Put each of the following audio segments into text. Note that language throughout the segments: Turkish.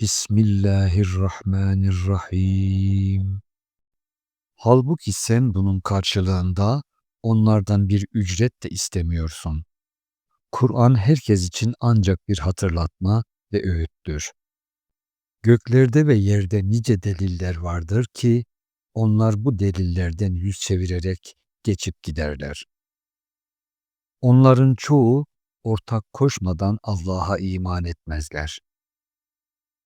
Bismillahirrahmanirrahim. Halbuki sen bunun karşılığında onlardan bir ücret de istemiyorsun. Kur'an herkes için ancak bir hatırlatma ve öğüttür. Göklerde ve yerde nice deliller vardır ki onlar bu delillerden yüz çevirerek geçip giderler. Onların çoğu ortak koşmadan Allah'a iman etmezler.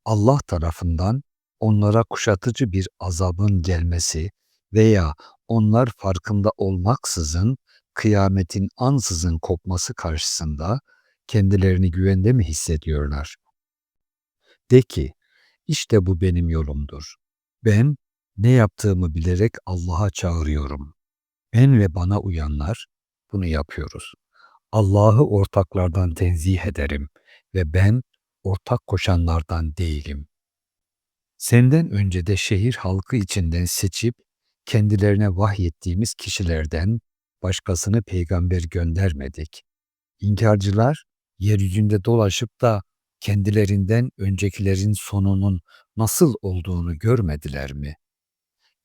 Allah tarafından onlara kuşatıcı bir azabın gelmesi veya onlar farkında olmaksızın kıyametin ansızın kopması karşısında kendilerini güvende mi hissediyorlar? De ki, işte bu benim yolumdur. Ben ne yaptığımı bilerek Allah'a çağırıyorum. Ben ve bana uyanlar bunu yapıyoruz. Allah'ı ortaklardan tenzih ederim ve ben ortak koşanlardan değilim. Senden önce de şehir halkı içinden seçip kendilerine vahyettiğimiz kişilerden başkasını peygamber göndermedik. İnkarcılar yeryüzünde dolaşıp da kendilerinden öncekilerin sonunun nasıl olduğunu görmediler mi?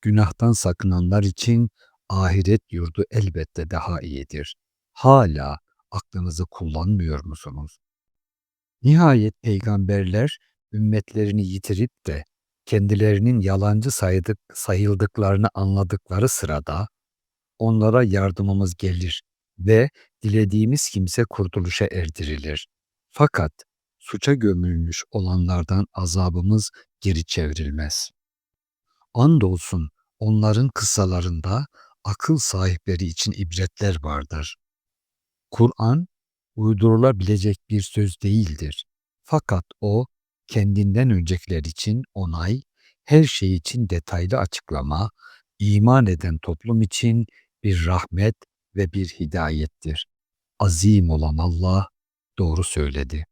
Günahtan sakınanlar için ahiret yurdu elbette daha iyidir. Hala aklınızı kullanmıyor musunuz? Nihayet peygamberler ümmetlerini yitirip de kendilerinin yalancı saydık, sayıldıklarını anladıkları sırada onlara yardımımız gelir ve dilediğimiz kimse kurtuluşa erdirilir. Fakat suça gömülmüş olanlardan azabımız geri çevrilmez. Andolsun onların kıssalarında akıl sahipleri için ibretler vardır. Kur'an uydurulabilecek bir söz değildir. Fakat o kendinden öncekiler için onay, her şey için detaylı açıklama, iman eden toplum için bir rahmet ve bir hidayettir. Azim olan Allah doğru söyledi.